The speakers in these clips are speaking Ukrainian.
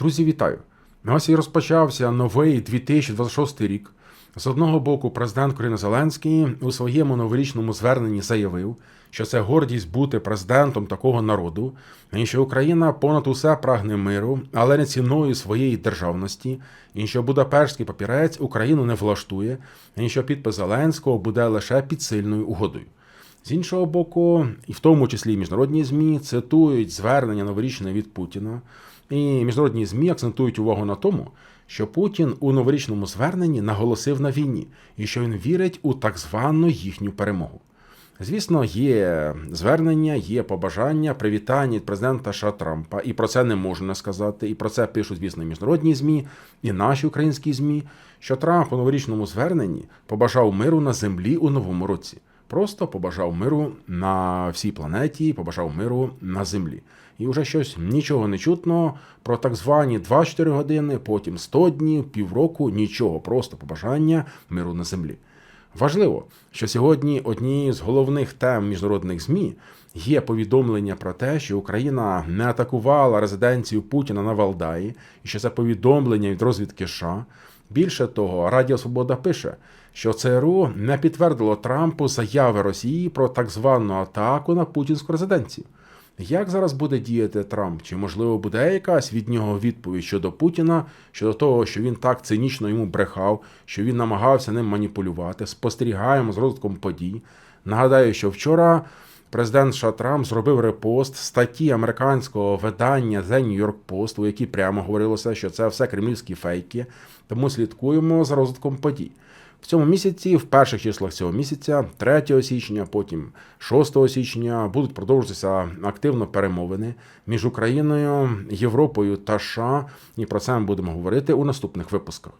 Друзі, вітаю! Ось і розпочався новий 2026 рік. З одного боку, президент України Зеленський у своєму новорічному зверненні заявив, що це гордість бути президентом такого народу, і що Україна понад усе прагне миру, але не ціною своєї державності, і що Будапештський папірець Україну не влаштує, і що підпис Зеленського буде лише підсильною угодою. З іншого боку, і в тому числі міжнародні ЗМІ цитують звернення новорічне від Путіна, і міжнародні ЗМІ акцентують увагу на тому, що Путін у новорічному зверненні наголосив на війні і що він вірить у так звану їхню перемогу. Звісно, є звернення, є побажання, привітання від президента США Трампа, і про це не можна сказати. І про це пишуть, звісно, міжнародні ЗМІ, і наші українські ЗМІ, що Трамп у новорічному зверненні побажав миру на землі у новому році. Просто побажав миру на всій планеті, побажав миру на землі. І вже щось нічого не чутно про так звані 24 години, потім 100 днів, півроку, нічого, просто побажання миру на землі. Важливо, що сьогодні однією з головних тем міжнародних ЗМІ є повідомлення про те, що Україна не атакувала резиденцію Путіна на Валдаї, і що це повідомлення від розвідки США. Більше того, Радіо Свобода пише, що ЦРУ не підтвердило Трампу заяви Росії про так звану атаку на путінську резиденцію. Як зараз буде діяти Трамп? Чи можливо буде якась від нього відповідь щодо Путіна, щодо того, що він так цинічно йому брехав, що він намагався ним маніпулювати? Спостерігаємо з розвитком подій. Нагадаю, що вчора президент США Трамп зробив репост статті американського видання The New York Post, у якій прямо говорилося, що це все кремлівські фейки. Тому слідкуємо за розвитком подій. В цьому місяці, в перших числах цього місяця, 3 січня, потім 6 січня, будуть продовжуватися активно перемовини між Україною, Європою та США. І про це ми будемо говорити у наступних випусках.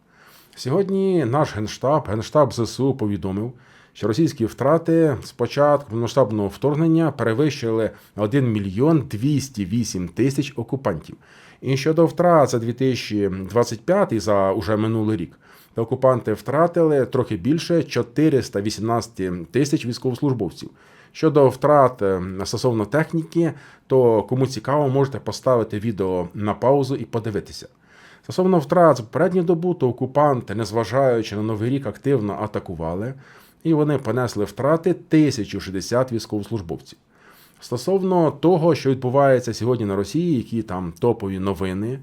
Сьогодні наш генштаб, генштаб ЗСУ, повідомив, що російські втрати з початку масштабного вторгнення перевищили 1 мільйон 208 тисяч окупантів. І щодо втрат за 2025 за уже минулий рік. то Окупанти втратили трохи більше 418 тисяч військовослужбовців. Щодо втрат е, стосовно техніки, то кому цікаво, можете поставити відео на паузу і подивитися. Стосовно втрат з попередню добу, то окупанти, незважаючи на новий рік, активно атакували, і вони понесли втрати 1060 військовослужбовців. Стосовно того, що відбувається сьогодні на Росії, які там топові новини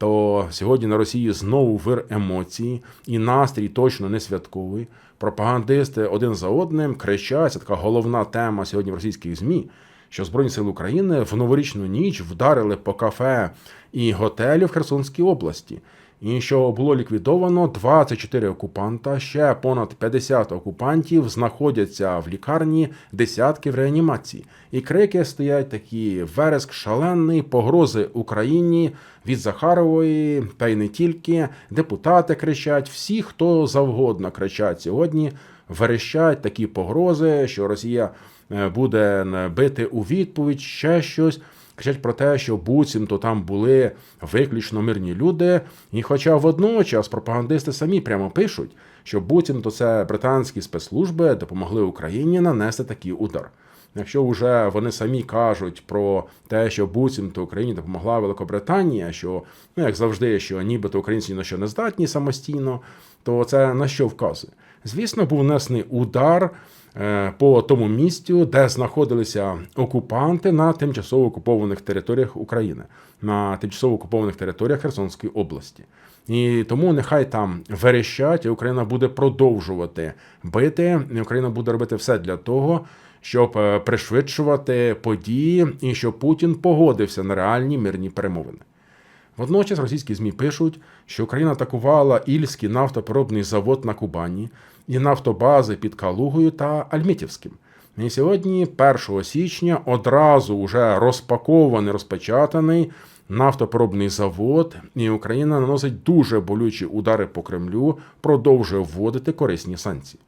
то сьогодні на Росії знову вир емоцій, і настрій точно не святковий. Пропагандисти один за одним кричать, така головна тема сьогодні в російських ЗМІ, що Збройні сили України в новорічну ніч вдарили по кафе і готелю в Херсонській області. І що було ліквідовано 24 окупанта, ще понад 50 окупантів знаходяться в лікарні, десятки в реанімації. І крики стоять такі: вереск шалений, погрози Україні від Захарової, та й не тільки. Депутати кричать, всі, хто завгодно кричать сьогодні, верещать такі погрози, що Росія е, буде бити у відповідь ще щось кричать про те, що буцімто там були виключно мирні люди. І хоча водночас пропагандисти самі прямо пишуть, що буцімто це британські спецслужби допомогли Україні нанести такий удар. Якщо вже вони самі кажуть про те, що буцімто Україні допомогла Великобританія, що ну як завжди, що нібито українці на що не здатні самостійно, то це на що вказує? Звісно, був внесений удар Е, по тому місцю, де знаходилися окупанти на тимчасово окупованих територіях України, на тимчасово окупованих територіях Херсонської області. І тому нехай там верещать, і Україна буде продовжувати бити. і Україна буде робити все для того, щоб е, пришвидшувати події, і щоб Путін погодився на реальні мирні перемовини. Водночас російські ЗМІ пишуть, що Україна атакувала Ільський нафтопереробний завод на Кубані і нафтобази під Калугою та Альмітівським. І сьогодні, 1 січня, одразу вже розпакований, розпечатаний нафтопереробний завод, і Україна наносить дуже болючі удари по Кремлю, продовжує вводити корисні санкції.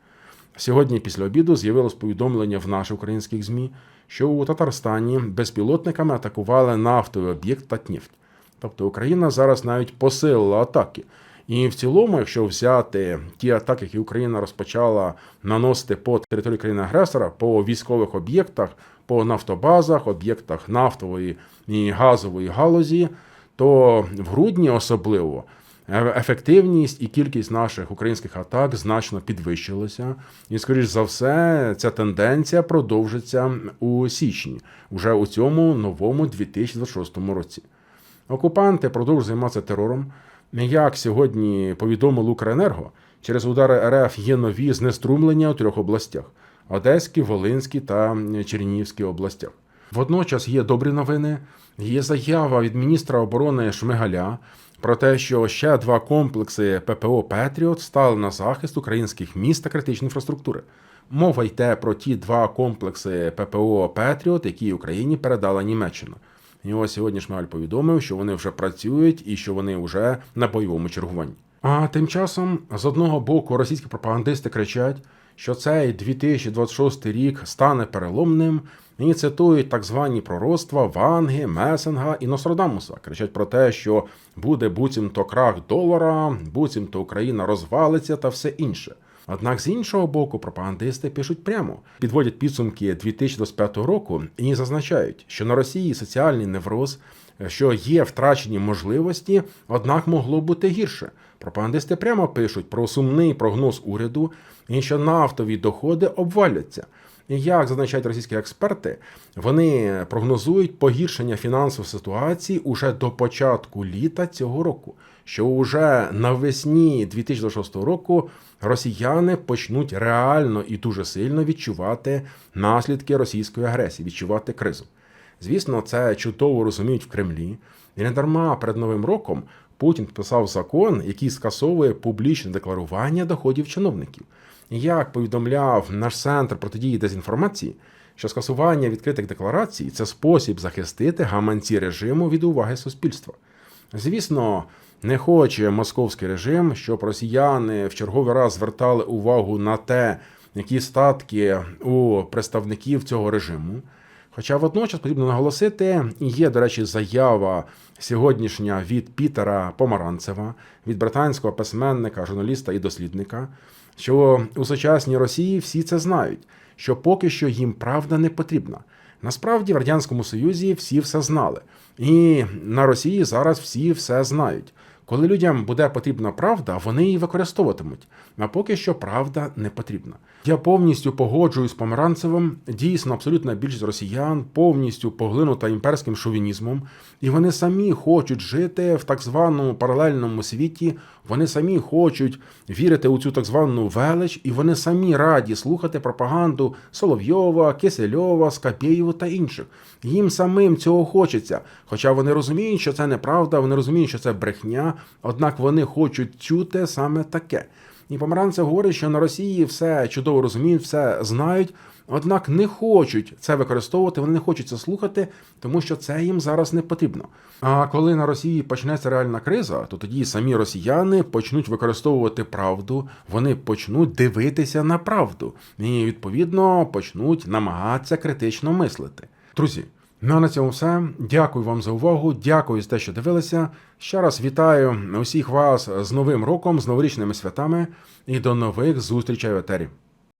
Сьогодні, після обіду, з'явилось повідомлення в наших українських ЗМІ, що у Татарстані безпілотниками атакували нафтовий об'єкт Татнефть. Тобто Україна зараз навіть посилила атаки. І в цілому, якщо взяти ті атаки, які Україна розпочала наносити по території країни-агресора, по військових об'єктах, по нафтобазах, об'єктах нафтової і газової галузі, то в грудні особливо ефективність і кількість наших українських атак значно підвищилася. І, скоріш за все, ця тенденція продовжиться у січні, уже у цьому новому 2026 році. Окупанти продовжують займатися терором. Як сьогодні повідомив Укренерго, через удари РФ є нові знеструмлення у трьох областях: Одеській, Волинській та Чернігівській областях. Водночас є добрі новини. Є заява від міністра оборони Шмигаля про те, що ще два комплекси ППО Петріот стали на захист українських міст та критичної інфраструктури. Мова йде про ті два комплекси ППО Петріот, які Україні передала Німеччина. І ось сьогодні Шмигаль повідомив, що вони вже працюють і що вони вже на бойовому чергуванні. А тим часом, з одного боку, російські пропагандисти кричать, що цей 2026 рік стане переломним, і цитують так звані пророцтва Ванги, Месенга і Ностродамуса. Кричать про те, що буде буцімто крах долара, буцімто Україна розвалиться та все інше. Однак з іншого боку, пропагандисти пишуть прямо, підводять підсумки 2025 року і зазначають, що на Росії соціальний невроз, що є втрачені можливості, однак могло бути гірше. Пропагандисти прямо пишуть про сумний прогноз уряду і що нафтові доходи обваляться. Як зазначають російські експерти, вони прогнозують погіршення фінансової ситуації уже до початку літа цього року, що уже навесні 2026 року росіяни почнуть реально і дуже сильно відчувати наслідки російської агресії, відчувати кризу. Звісно, це чудово розуміють в Кремлі, і не дарма перед новим роком Путін підписав закон, який скасовує публічне декларування доходів чиновників. Як повідомляв наш центр протидії дезінформації, що скасування відкритих декларацій це спосіб захистити гаманці режиму від уваги суспільства. Звісно, не хоче московський режим, щоб росіяни в черговий раз звертали увагу на те, які статки у представників цього режиму. Хоча водночас потрібно наголосити, і є, до речі, заява сьогоднішня від Пітера Помаранцева, від британського письменника, журналіста і дослідника, що у сучасній Росії всі це знають, що поки що їм правда не потрібна. Насправді в Радянському Союзі всі все знали, і на Росії зараз всі все знають. Коли людям буде потрібна правда, вони її використовуватимуть. А поки що правда не потрібна. Я повністю погоджуюсь з Помаранцевим. Дійсно, абсолютна більшість росіян повністю поглинута імперським шовінізмом, і вони самі хочуть жити в так званому паралельному світі. Вони самі хочуть вірити у цю так звану велич, і вони самі раді слухати пропаганду Соловйова, Кисельова, Скапєєва та інших. Їм самим цього хочеться. Хоча вони розуміють, що це неправда, вони розуміють, що це брехня, однак вони хочуть чути саме таке. І Помаранцев говорить, що на Росії все чудово розуміють, все знають, однак не хочуть це використовувати, вони не хочуть це слухати, тому що це їм зараз не потрібно. А коли на Росії почнеться реальна криза, то тоді самі росіяни почнуть використовувати правду, вони почнуть дивитися на правду і відповідно почнуть намагатися критично мислити. Друзі. Ну а на цьому все. Дякую вам за увагу. Дякую за те, що дивилися. Ще раз вітаю усіх вас з Новим роком, з новорічними святами і до нових зустрічей в етері.